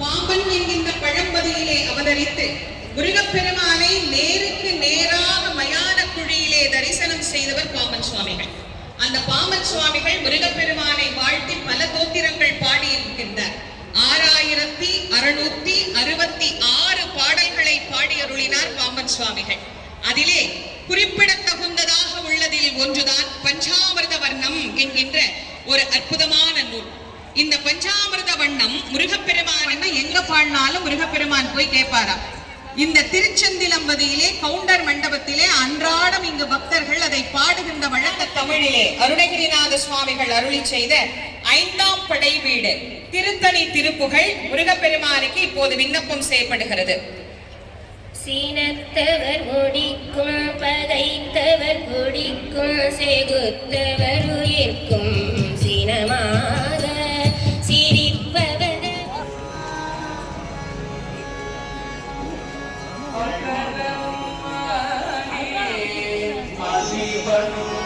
பாம்பன் என்கின்ற பழம்பதியிலே அவதரித்து முருகப்பெருமானை நேருக்கு நேராக மயான குழியிலே தரிசனம் செய்தவர் பாம்பன் சுவாமிகள். அந்த பாம்பன் சுவாமிகள் முருகப்பெருமானை வாழ்த்தி பல தோத்திரங்கள் பாடியிருக்கின்றார் ஆறாயிரத்தி அறுநூத்தி அறுபத்தி ஆறு பாடல்களை பாடியருளினார் பாம்பன் சுவாமிகள். அதிலே குறிப்பிடத்தகுந்ததாக உள்ளதில் ஒன்றுதான் பஞ்சாமிரத வர்ணம் என்கின்ற ஒரு அற்புதமான நூல். இந்த பஞ்சாமிரத வண்ணம் முருகப்பெருமான் எங்க பாடினாலும் முருகப்பெருமான் போய் கேட்பாராம் இந்த திருச்செந்திலம்பதியிலே கவுண்டர் மண்டபத்திலே அன்றாடம் இங்கு பக்தர்கள் அதை பாடுகின்ற வழக்க தமிழிலே அருணகிரிநாத சுவாமிகள் அருளி செய்த ஐந்தாம் படை வீடு. திருத்தணி திருப்புகழ் முருகப்பெருமானுக்கு இப்போது விண்ணப்பம் செய்யப்படுகிறது. சீனத்தவர் முடிக்கும் பகைத்தவர் குடிக்கும் செகுத்தவர் உயிர்க்கும். சினமாக சிரிப்பவர் கோடி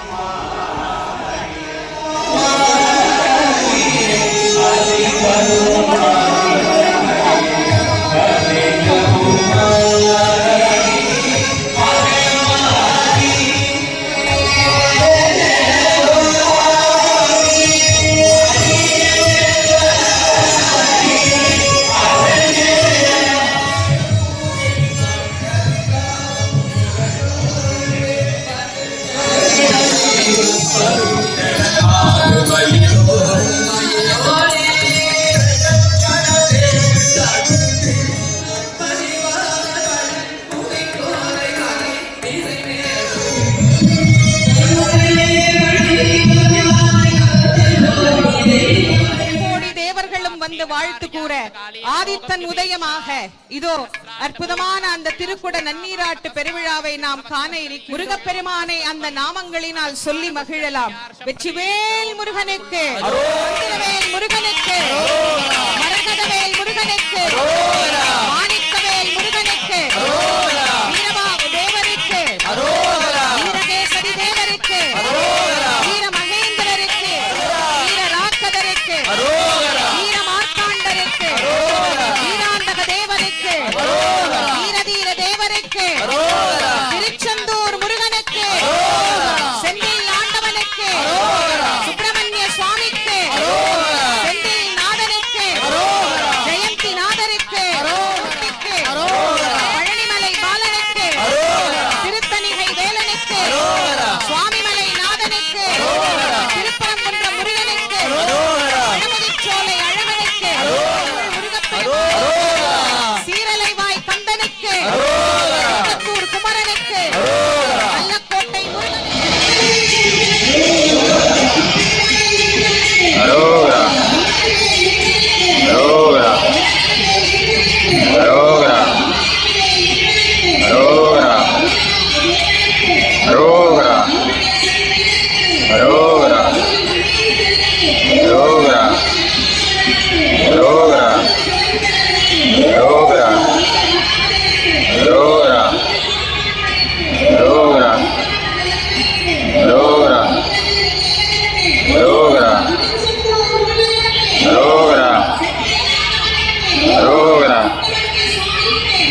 வாழ்த்து கூற ஆதித்தன் உதயமாக. இதோ அற்புதமான அந்த திருக்குட நன்னீராட்டு பெருவிழாவை நாம் காண இரு முருகப்பெருமானை அந்த நாமங்களினால் சொல்லி மகிழலாம். வெற்றிவேல் முருகனுக்கு. முருகனுக்கு. மரகதவேல் முருகனுக்கு.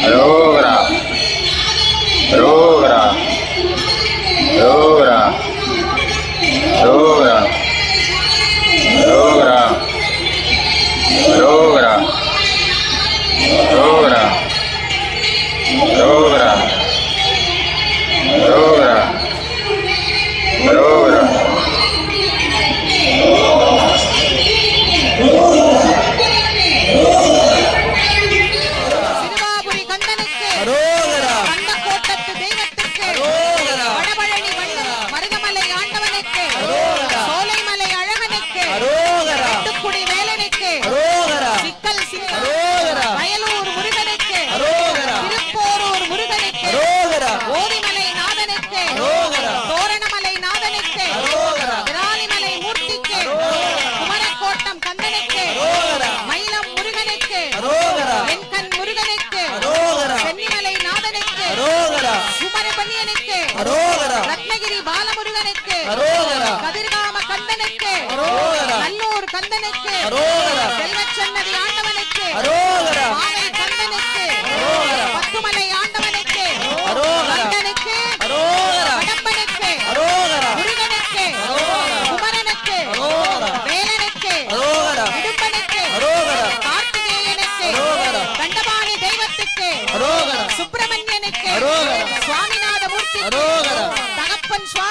Hello. Amen. அரோகரா. ரத்னகிரி பாலமுருகனுக்கு அரோகரா. கதிர்காம கந்தனுக்கு அரோகரா. நல்லூர் கந்தனுக்கு அரோகரா. செல்வச்சன்னதி ஆண்டவனுக்கு அரோகரா. மாவை கந்தனுக்கு அரோகரா. பத்துமலை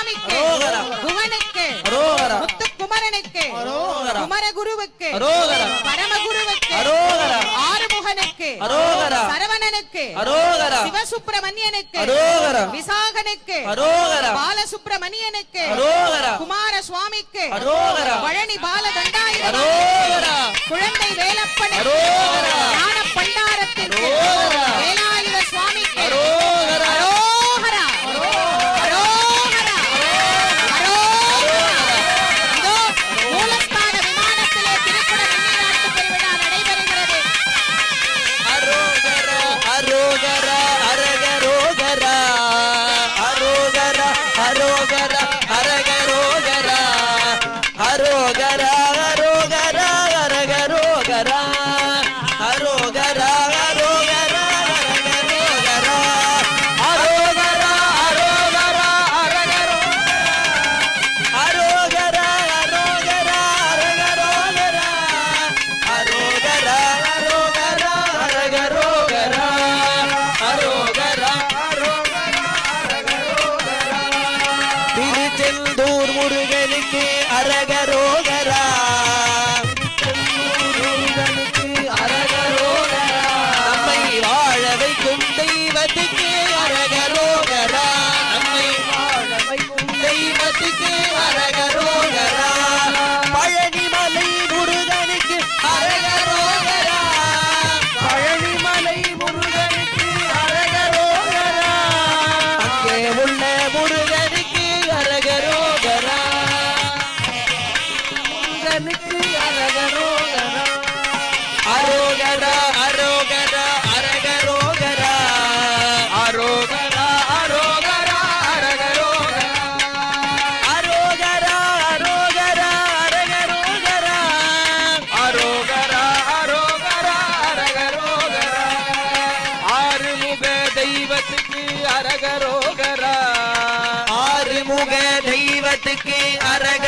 சுவாமிக்கு புகனுக்கு முத்துக்குமரனுக்கு குமரகுருவுக்கு பரமகுருவுக்கு ஆறுமுகனுக்கு சரவணனுக்கு சிவசுப்பிரமணியனுக்கு விசாகனுக்கு குழந்தை வேலப்பன் ஞான வேலாயுத அரக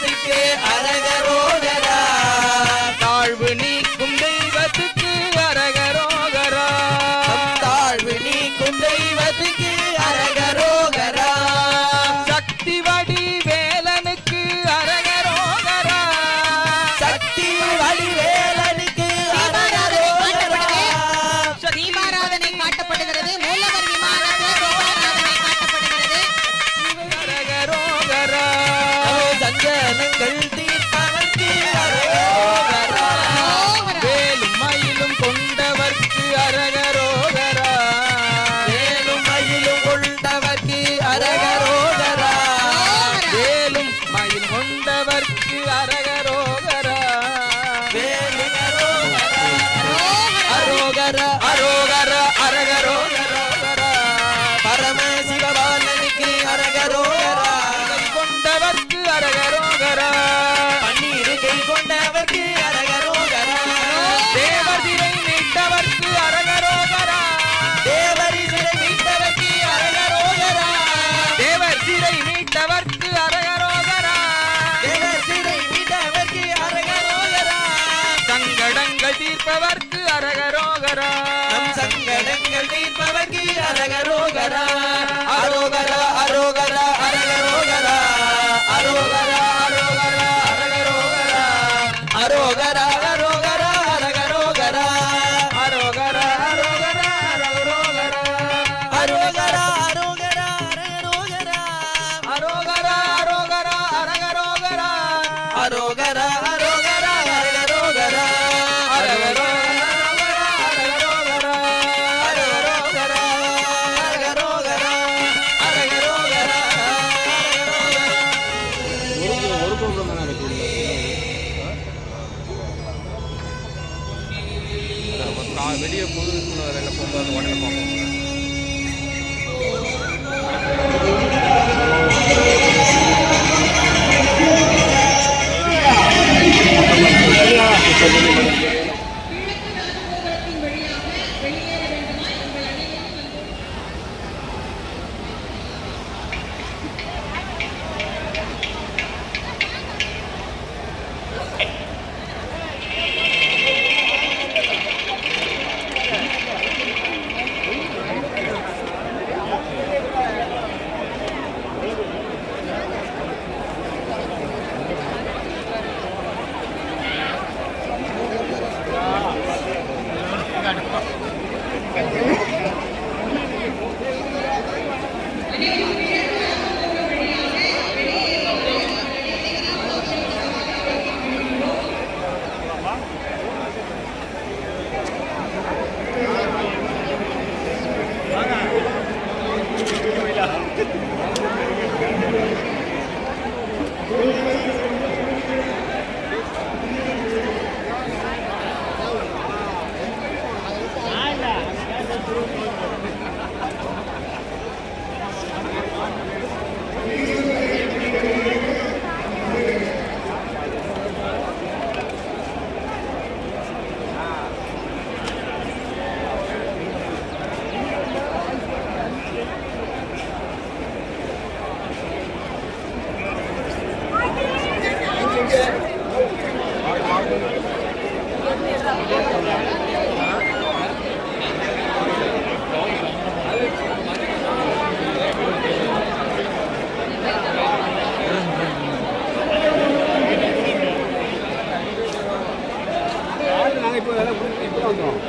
அரகே அரகே சங்கடங்கள் தீர்த்தவர்க்கு வேலும் மயிலும் கொண்டவர்க்கு அரகரோகரா வேலும் மயிலும் கொண்டவர்க்கு அரகரோகரா வேலும் மயில் கொண்டவர்க்கு அரகரோகரா அரோகர. அரோகர. அரகரோகரோகரா அரகரோ Galera! புது வேலையில் போகும்போது அந்த உடனே பார்ப்போம். கிழக்கு அதான்